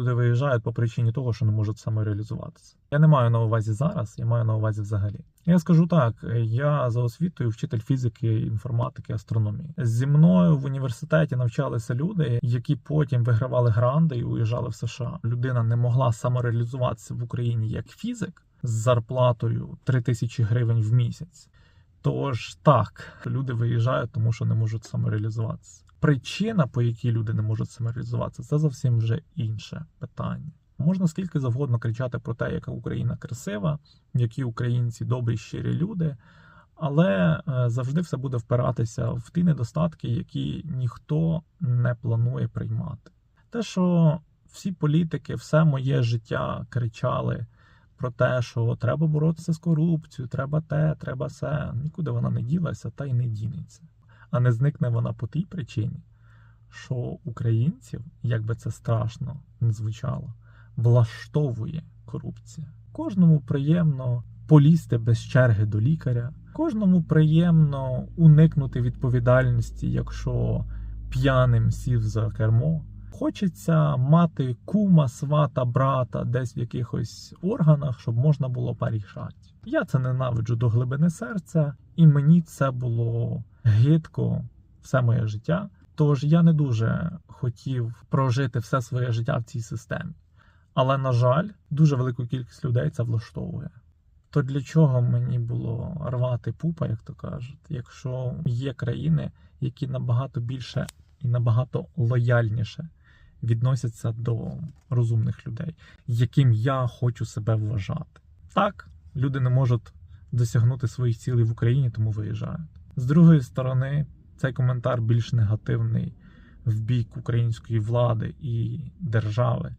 люди виїжджають по причині того, що не можуть самореалізуватися. Я не маю на увазі зараз, я маю на увазі взагалі. Я скажу так: я за освітою вчитель фізики, інформатики, астрономії. Зі мною в університеті навчалися люди, які потім вигравали гранди і уїжджали в США. Людина не могла самореалізуватися в Україні як фізик з зарплатою 3 тисячі гривень в місяць. Тож так, люди виїжджають, тому що не можуть самореалізуватися. Причина, по якій люди не можуть самореалізуватися, це зовсім вже інше питання. Можна скільки завгодно кричати про те, яка Україна красива, які українці добрі, щирі люди, але е, завжди все буде впиратися в ті недостатки, які ніхто не планує приймати. Те, що всі політики, все моє життя кричали про те, що треба боротися з корупцією, треба те, треба все. Нікуди вона не ділася та й не дінеться. А не зникне вона по тій причині, що українців, як би це страшно не звучало, влаштовує корупція. Кожному приємно полізти без черги до лікаря, кожному приємно уникнути відповідальності, якщо п'яним сів за кермо. Хочеться мати кума, свата, брата десь в якихось органах, щоб можна було порішати. Я це ненавиджу до глибини серця, і мені це було гидко все моє життя. Тож я не дуже хотів прожити все своє життя в цій системі. Але, на жаль, дуже велику кількість людей це влаштовує. То для чого мені було рвати пупа, як то кажуть, якщо є країни, які набагато більше і набагато лояльніше відносяться до розумних людей, яким я хочу себе вважати. Так, люди не можуть досягнути своїх цілей в Україні, тому виїжджають. З другої сторони, цей коментар більш негативний в бік української влади і держави,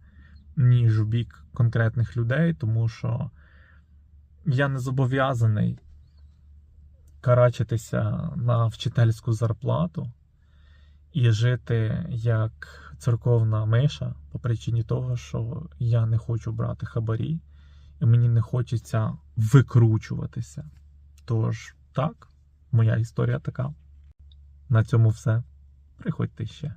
ніж в бік конкретних людей, тому що я не зобов'язаний карачитися на вчительську зарплату і жити як церковна миша по причині того, що я не хочу брати хабарі, і мені не хочеться викручуватися. Тож, так, моя історія така. На цьому все. Приходьте ще.